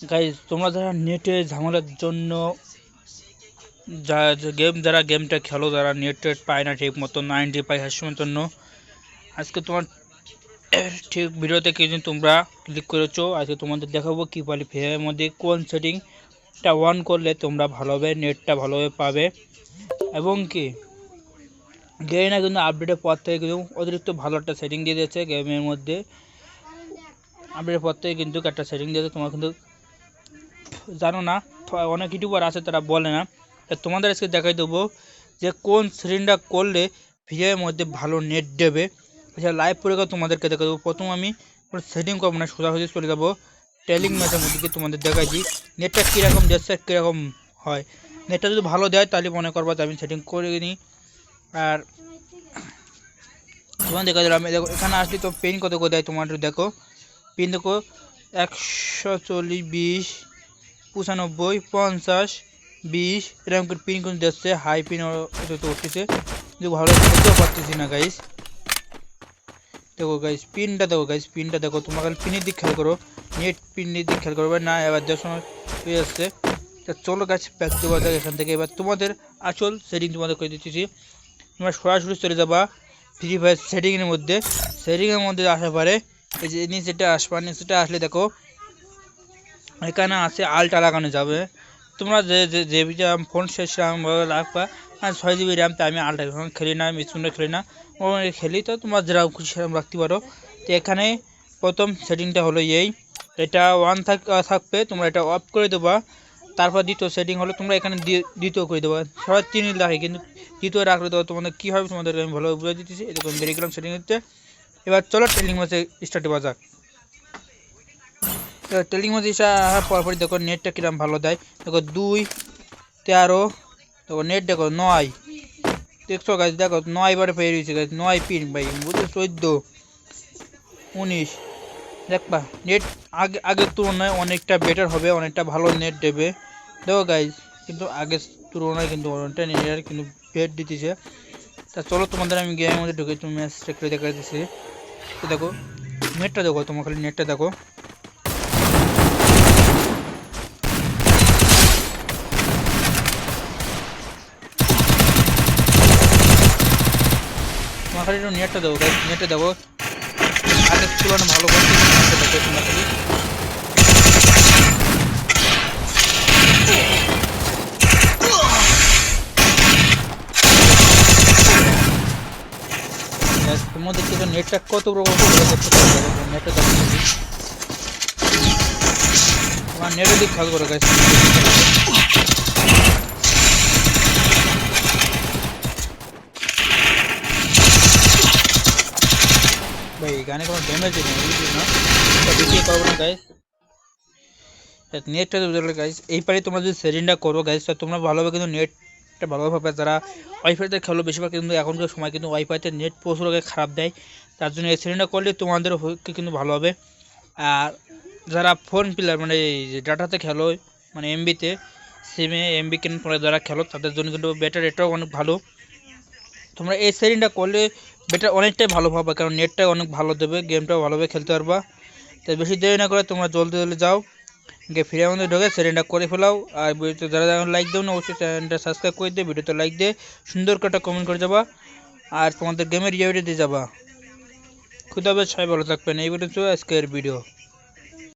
Guys তোমরা যারা নেটে ঝামেলার জন্য যা গেম যারা গেমটা খেলো, যারা নেট টেট পায় না ঠিক মতো নাইনটি পায় সময়ের জন্য, আজকে তোমার ঠিক ভিডিওতে কিন্তু তোমরা ক্লিক করেছ, আজকে তোমাদের দেখাবো কীভাবে ফ্রির মধ্যে কোন সেটিংটা অন করলে তোমরা ভালোভাবে নেটটা ভালোভাবে পাবে। এবং কি গেমটা কিন্তু আপডেটের পর থেকে কিন্তু অতিরিক্ত ভালো একটা সেটিং দিয়ে দিয়েছে গেমের মধ্যে। আপডেটের পর থেকে কিন্তু একটা সেটিং দিয়েছে, তোমার কিন্তু জানো না, অনেক ইউটিউবার আছে তারা বলে না। তোমাদের আজকে দেখাই দেবো যে কোন সেটিংটা করলে ভিডিওর মধ্যে ভালো নেট দেবে। এছাড়া লাইভ পরীক্ষা তোমাদেরকে দেখা দেবো। প্রথম আমি সেটিং করব না সোজাসুজি চলে যাব। টেলিং ম্যাচের মধ্যে তোমাদের দেখাই দিই নেটটা কীরকম যাচ্ছে, কীরকম হয়। নেটটা যদি ভালো দেয়, তাহলে মনে করব যে আমি সেটিং করে নিই আর তোমার দেখা দিলাম দেখো, এখানে আসলে তো পেন কত করে দেয় তোমার দেখো। পিন দেখো, একশো চল্লিশ, বিশ। পঁচানব্বই, পঞ্চাশ, বিশ, এরকম করে পিন কিন্তু দিচ্ছে হাই পিন উঠতেছে কিন্তু ভালো বুঝতেও পারতেছি না গাইস দেখো গাইস পিনটা দেখো গাইস পিনটা দেখো খালি পিনের দিক খেয়াল করো। নেট পিনের দিক খেয়াল করবে না, এবার দেওয়ার সময় হয়ে যাচ্ছে। তা চলো গাছ ব্যাক দেওয়া যাক এখান থেকে। এবার তোমাদের আসল সেটিং তোমাদের করে দিতেছি তোমরা সরাসরি চলে যাবা ফ্রি ফায়ার সেটিংয়ের মধ্যে। সেটিংয়ের মধ্যে আসা পারে, এই যে নিচেটা আসবা নিচেটা আসলে দেখো এখানে আছে আলটা লাগানো যাবে। তোমরা যে যে যে ফোন শেষ র্যাম রাখবা আর ছয় জিবি র্যাম তো আমি আলটা এখন খেলি না মিসুনটা খেলি না। ও খেলি তো, তোমরা যেরকম খুশি সেরকম রাখতে পারো। তো এখানে প্রথম সেটিংটা হলো এই। এটা ওয়ান থাক থাকবে, তোমরা এটা অফ করে দেবা। তারপর দ্বিতীয় সেটিং হলো, তোমরা এখানে দ্বি- দ্বিতীয় করে দেবা। সবাই তিন রাখে, কিন্তু দ্বিতীয় রাখলে তো তোমাদের কী হবে, তোমাদেরকে আমি ভালোভাবে বুঝে দিতেছি। এরকম বেরিয়ে গেলাম সেটিং হচ্ছে এবার চলো টেলিং মাসে স্টার্ট দেওয়া যাক। টেলিং আসার পরপরই দেখো নেটটা কিরম ভালো দেয়। দেখো, দুই, তেরো, দেখো নেট দেখো, নয়। দেখছ গাছ দেখো, নয় বারে পেয়ে রয়েছে গাছ নয় পিন ভাই, বুঝছ, চোদ্দ, উনিশ। দেখবা নেট আগে, আগের তুলনায় অনেকটা বেটার হবে, অনেকটা ভালো নেট দেবে। দেখো গাইজ কিন্তু আগের তুলনায় কিন্তু অনেকটা নেট কিন্তু বেড দিতেছে। তা চলো, তোমাদের আমি গেমের মধ্যে ঢুকে, তুমি ম্যাচটা করে দেখা দিচ্ছি দেখো নেটটা দেখো, তোমার খালি নেটটা দেখো। তোমার খালি একটু নেটটা দেবো গাইজ নেটটা দেখো আগের তুলনায় ভালো করতে দেখো তোমরা খালি। তোমাদের থেকে নেটটা কত প্রবল নেটটা দেখো তুমি। তোমার নেটের দিক খেয়াল করো গাইস এই গানে কোনো ড্যামেজ নেই না? বেশি করব না যদি সেটিংটা করো গাইস তো তোমরা ভালোভাবে কিন্তু নেটটা ভালোভাবে পাবে যারা ওয়াইফাইতে খেলো, বেশিরভাগ কিন্তু এখনকার সময় কিন্তু ওয়াইফাইতে নেট প্রচুর আগে খারাপ দেয়। তার জন্য এই সেটিংটা করলে তোমাদের কিন্তু ভালো হবে। আর যারা ফোন প্লেয়ার মানে ডাটাতে খেলো মানে এমবিতে সিমে এমবি কেন যারা খেলো, তাদের জন্য কিন্তু বেটার এটাও অনেক ভালো। তোমরা এই সেটিংটা করলে বেটার অনেকটাই ভালো হবে, কারণ নেটটা অনেক ভালো দেবে গেমটাও ভালোভাবে খেলতে পারবা। তাই বেশি দেরি না করে তোমরা জলদি জলদি যাও, গিয়ে ফিরে আমাদের ঢোকে চ্যানেলটা করে ফেলাও। আর ভিডিওতে যারা যারা লাইক দেও না, অবশ্যই চ্যানেলটা সাবস্ক্রাইব করে দিয়ে ভিডিওতে লাইক দিয়ে সুন্দর করে একটা কমেন্ট করে যাবা। আর তোমাদের গেমের রিভিউটা দিয়ে যাবা। খুদাবে সবাই ভালো থাকবেন। এই ভিডিও আজকের ভিডিও